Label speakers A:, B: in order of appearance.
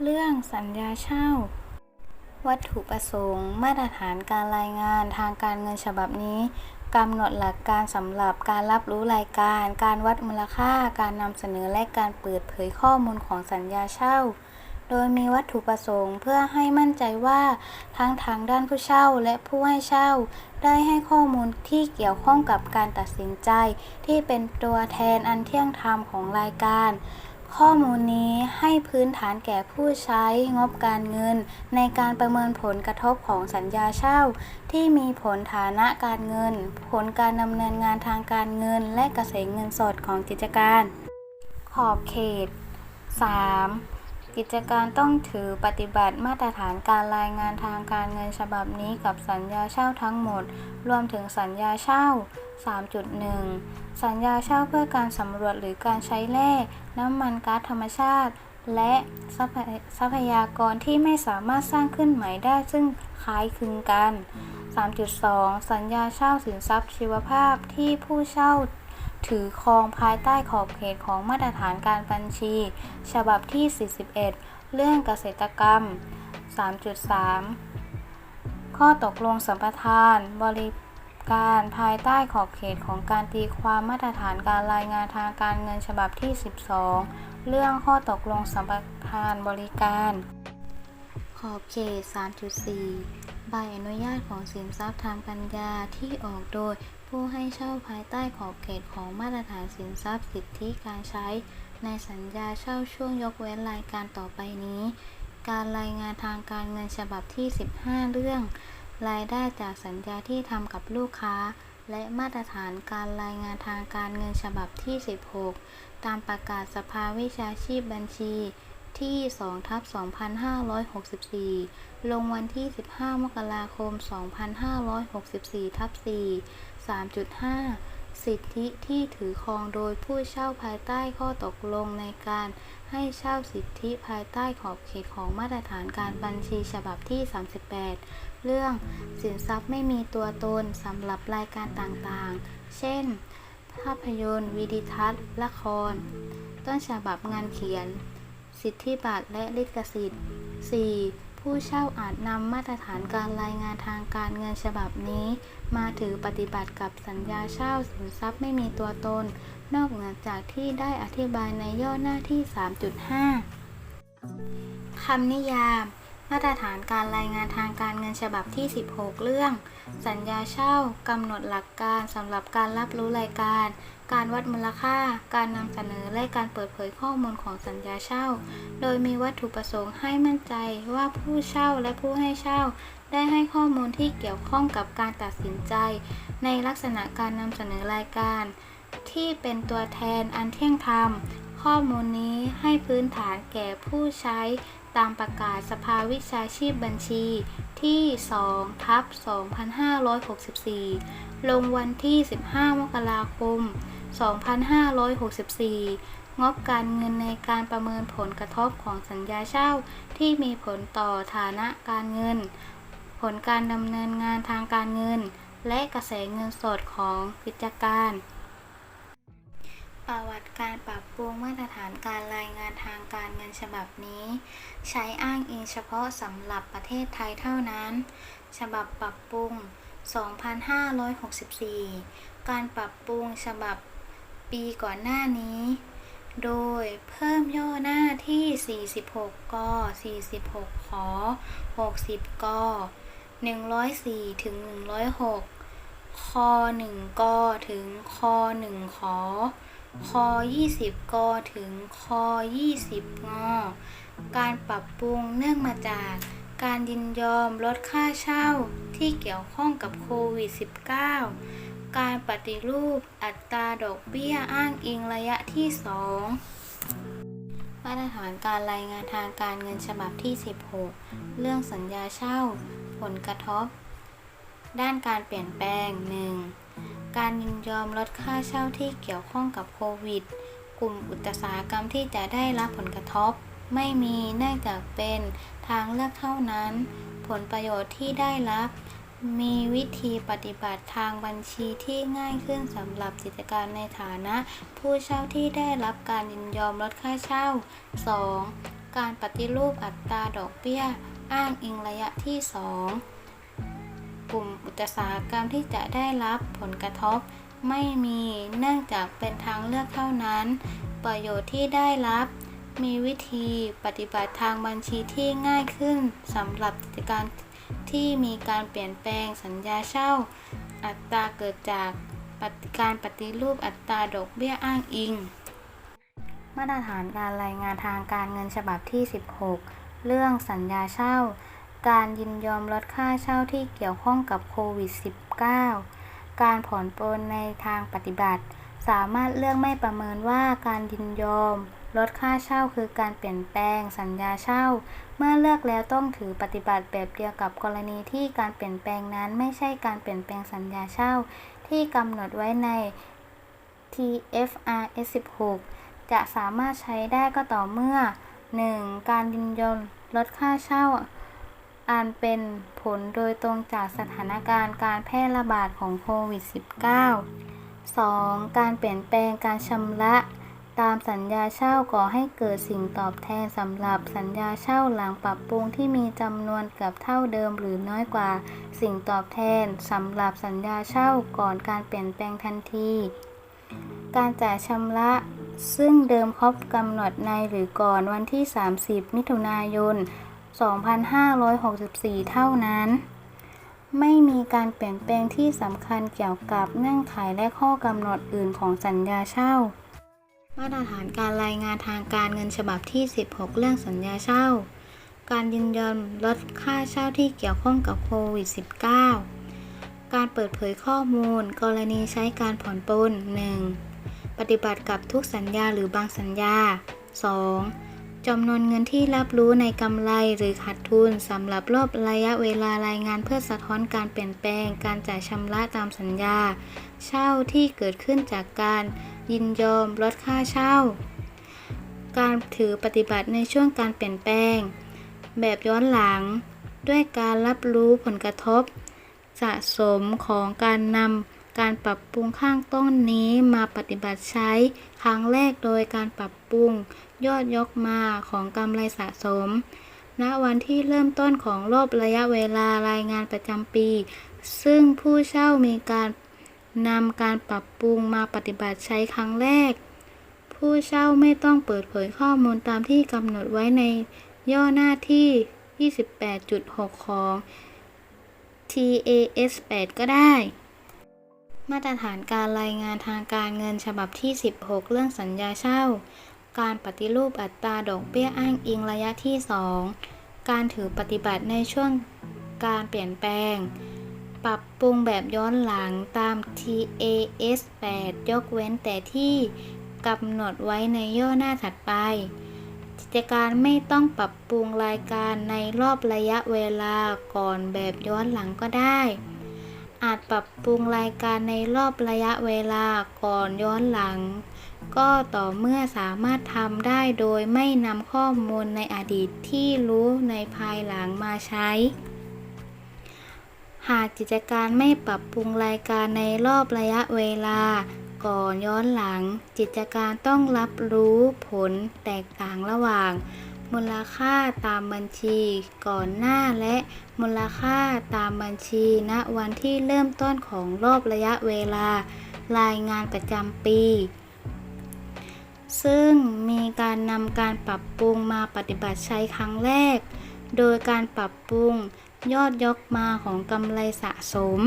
A: เรื่องสัญญาเช่า วัตถุประสงค์ มาตรฐานการรายงานทางการเงินฉบับนี้กำหนดหลักการสำหรับการรับรู้รายการ การวัดมูลค่า การนำเสนอและการเปิดเผยข้อมูลของสัญญาเช่า โดยมีวัตถุประสงค์เพื่อให้มั่นใจว่าทั้งทางด้านผู้เช่าและผู้ให้เช่า ได้ให้ข้อมูลที่เกี่ยวข้องกับการตัดสินใจ ที่เป็นตัวแทนอันเที่ยงธรรมของรายการ ข้อมูลนี้ให้พื้นฐานแก่ผู้ใช้งบการเงิน ในการประเมินผลกระทบของสัญญาเช่า ที่มีผลฐานะการเงิน ผลการดำเนินงานทางการเงิน และกระแสเงินสดของกิจการ ขอบเขต 3. กิจการต้องถือปฏิบัติมาตรฐานการรายงานทางการเงินฉบับนี้กับสัญญาเช่าทั้งหมด รวมถึงสัญญาเช่า 3.1 สัญญาเช่าเพื่อการสำรวจหรือการใช้แร่น้ำมันก๊าซธรรมชาติ และทรัพยากรที่ไม่สามารถสร้างขึ้นใหม่ได้ซึ่งคล้ายคลึงกัน 3.2 สัญญาเช่าสินทรัพย์ชีวภาพที่ผู้เช่าถือครองภายใต้ขอบเขตของมาตรฐานการบัญชี ฉบับที่ 41 เรื่องเกษตรกรรม 3.3 ข้อตกลงสัมปทานบริ การภายใต้ขอบเขตของการตีความมาตรฐานการรายงานทางการเงินฉบับที่ 12 เรื่องข้อตกลงสัมปทานบริการ ขอบเขต 3.4 ใบอนุญาตของสินทรัพย์ทางปัญญาที่ออกโดย ผู้ให้เช่าภายใต้ขอบเขตของมาตรฐานสินทรัพย์สิทธิการใช้ ในสัญญาเช่าช่วงยกเว้นรายการต่อไปนี้ การรายงานทางการเงินฉบับที่ 15 เรื่อง รายได้จากสัญญาที่ทำกับลูกค้า และมาตรฐานการรายงานทางการเงินฉบับที่ 16 ตามประกาศสภาวิชาชีพบัญชี ที่2ทับ2564 ลงวันที่ 15 มกราคม 2564ทับ4 3.5 สิทธิที่ถือครองโดยผู้เช่าภายใต้ข้อตกลงในการให้เช่าสิทธิภายใต้ขอบเขตของมาตรฐานการบัญชีฉบับที่ 38 เรื่องสินทรัพย์ไม่มีตัวตนสำหรับรายการต่างๆ เช่น ภาพยนตร์ วิดิทัศน์ ละคร ต้นฉบับงานเขียน สิทธิบัตรและลิขสิทธิ์ 4. ผู้เช่าอาจนำมาตรฐานการรายงานทางการเงินฉบับนี้ มาถือปฏิบัติกับสัญญาเช่าสินทรัพย์ไม่มีตัวตน นอกเหนือจากที่ได้อธิบายในย่อหน้าที่ 3.5คำนิยาม มาตรฐานการรายงานทางการเงินฉบับที่ 16 เรื่อง สัญญาเช่ากำหนดหลักการสำหรับการรับรู้รายการ การวัดมูลค่า การนำเสนอและการเปิดเผยข้อมูลของสัญญาเช่า โดยมีวัตถุประสงค์ให้มั่นใจว่าผู้เช่าและผู้ให้เช่า ได้ให้ข้อมูลที่เกี่ยวข้องกับการตัดสินใจ ในลักษณะการนำเสนอรายการ ที่เป็นตัวแทนอันเที่ยงธรรมข้อมูลนี้ให้พื้นฐานแก่ผู้ใช้ ตามประกาศสภาวิชาชีพบัญชีที่ 2 ทับ 2564 ลงวันที่ 15 มกราคม 2564 งบการเงินในการประเมินผลกระทบของสัญญาเช่าที่มีผลต่อฐานะการเงิน ผลการดำเนินงานทางการเงิน และกระแสเงินสดของกิจการ ประวัติการปรับปรุงมาตรฐานการรายงานทางการเงินฉบับนี้ ใช้อ้างอิงเฉพาะสำหรับประเทศไทยเท่านั้น ฉบับปรับปรุง 2564 การปรับปรุงฉบับปีก่อนหน้านี้ โดยเพิ่มย่อหน้าที่ 46 ก 46ขอ60 ก 104 ถึง 106 ค 1 ก ถึง ค 1 ข คอ20 กถึงคอ20 ง การปรับปรุงเนื่องมาจากการยินยอมลดค่าเช่าที่เกี่ยวข้องกับโควิด -19 การปฏิรูปอัตราดอกเบี้ยอ้างอิงระยะที่ 2 มาตรฐานการรายงานทางการเงินฉบับที่ 16 เรื่องสัญญาเช่า ผลกระทบ ด้านการเปลี่ยนแปลง 1. การยินยอมลดค่าเช่าที่เกี่ยวข้องกับโควิด กลุ่มอุตสาหกรรมที่จะได้รับผลกระทบ ไม่มีเนื่องจากเป็นทางเลือกเท่านั้น ผลประโยชน์ที่ได้รับ มีวิธีปฏิบัติทางบัญชีที่ง่ายขึ้นสำหรับกิจการในฐานะ ผู้เช่าที่ได้รับการยินยอมลดค่าเช่า 2. การปฏิรูปอัตราดอกเบี้ย อ้างอิงระยะที่ 2 กลุ่มอุตสาหกรรมที่จะได้รับผลกระทบ ไม่มีเนื่องจากเป็นทางเลือกเท่านั้น ประโยชน์ที่ได้รับ มีวิธีปฏิบัติทางบัญชีที่ง่ายขึ้นสำหรับกิจการที่มีการเปลี่ยนแปลงสัญญาเช่า อัตราเกิดจากปฏิการปฏิรูปอัตราดอกเบี้ยอ้างอิง มาตรฐานการรายงานทางการเงินฉบับที่ 16 เรื่องสัญญาเช่า การยินยอมลดค่าเช่าที่เกี่ยวข้องกับโควิด -19 การผ่อนปลนในทางปฏิบัติ สามารถเลือกไม่ประเมินว่าการยินยอมลดค่าเช่าคือการเปลี่ยนแปลงสัญญาเช่า เมื่อเลือกแล้วต้องถือปฏิบัติแบบเดียวกับกรณีที่การเปลี่ยนแปลงนั้นไม่ใช่การเปลี่ยนแปลงสัญญาเช่า ที่กำหนดไว้ใน TFRS 16 จะสามารถใช้ได้ก็ต่อเมื่อ 1. การยินยอมลดค่าเช่า อันเป็นผลโดยตรงจากสถานการณ์การแพร่ระบาดของโควิด -19 2. การเปลี่ยนแปลงการชำระตามสัญญาเช่าก่อให้เกิดสิ่งตอบแทนสำหรับสัญญาเช่าหลังปรับปรุงที่มีจำนวนเกือบเท่าเดิมหรือน้อยกว่า สิ่งตอบแทนสำหรับสัญญาเช่าก่อนการเปลี่ยนแปลงทันที การจ่ายชำระซึ่งเดิมครบกำหนดในหรือก่อนวันที่ 30 มิถุนายน 2564 เท่านั้น ไม่มีการเปลี่ยนแปลงที่สำคัญเกี่ยวกับเงื่อนไขและข้อกำหนดอื่นของสัญญาเช่า มาตรฐานการรายงานทางการเงินฉบับที่ 16 เรื่องสัญญาเช่า การยินยอมลดค่าเช่าที่เกี่ยวข้องกับโควิด -19 การเปิดเผยข้อมูล กรณีใช้การผ่อนปลน 1. ปฏิบัติกับทุกสัญญาหรือบางสัญญา 2. จำนวนเงินที่รับรู้ในกำไรหรือขาดทุนสำหรับรอบระยะเวลารายงานเพื่อสะท้อนการเปลี่ยนแปลง การจ่ายชำระตามสัญญา เช่าที่เกิดขึ้นจากการยินยอมลดค่าเช่า การถือปฏิบัติในช่วงการเปลี่ยนแปลง แบบย้อนหลัง ด้วยการรับรู้ผลกระทบ สะสมของการนำการปรับปรุงข้างต้นนี้มาปฏิบัติใช้ ครั้งแรกโดยการปรับปรุงยอดยกมาของกำไรสะสม ณ วันที่เริ่มต้นของรอบระยะเวลารายงานประจำปี ซึ่งผู้เช่ามีการนำการปรับปรุงมาปฏิบัติใช้ครั้งแรก ผู้เช่าไม่ต้องเปิดเผยข้อมูลตามที่กำหนดไว้ในย่อหน้าที่ 28.6 ของ TAS 8 ก็ได้ มาตรฐานการรายงานทางการเงินฉบับที่ 16 เรื่องสัญญาเช่า การปฏิรูปอัตราดอกเบี้ยอ้างอิงระยะที่ 2 การถือปฏิบัติในช่วงการเปลี่ยนแปลง ปรับปรุงแบบย้อนหลังตาม TAS 8 ยกเว้นแต่ที่กำหนดไว้ในย่อหน้าถัดไปกิจการไม่ต้องปรับปรุงรายการในรอบระยะเวลาก่อนแบบย้อนหลังก็ได้ อาจปรับปรุงรายการในรอบระยะเวลาก่อนย้อนหลัง ก็ต่อเมื่อสามารถทำได้โดยไม่นำข้อมูลในอดีตที่รู้ในภายหลังมาใช้ หากกิจการไม่ปรับปรุงรายการในรอบระยะเวลาก่อนย้อนหลัง กิจการต้องรับรู้ผลแตกต่างระหว่าง มูลค่าตามบัญชีก่อนหน้าและมูลค่าตามบัญชีณวันที่เริ่มต้นของรอบระยะเวลา รายงานประจำปี ซึ่งมีการนำการปรับปรุงมาปฏิบัติใช้ครั้งแรก โดยการปรับปรุงยอดยกมาของกำไรสะสม